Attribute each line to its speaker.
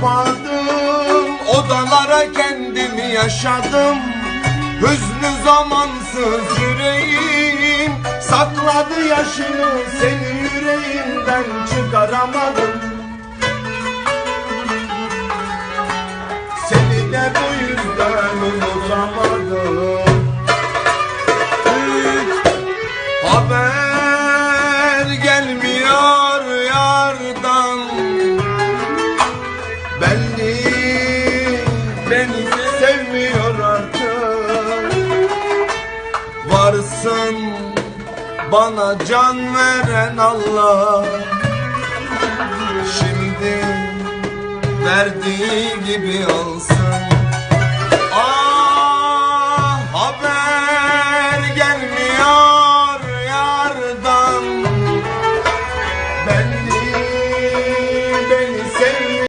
Speaker 1: kapadım Odalara kendimi yaşadım. Hüznü zamansız yüreğim Sakladı yaşını seni yüreğimden çıkaramadım. Seni de bu yüzden unutamadım. Haber gelmiyor beni sevmiyor artık. Varsın bana can veren Allah. Şimdi verdiği gibi olsun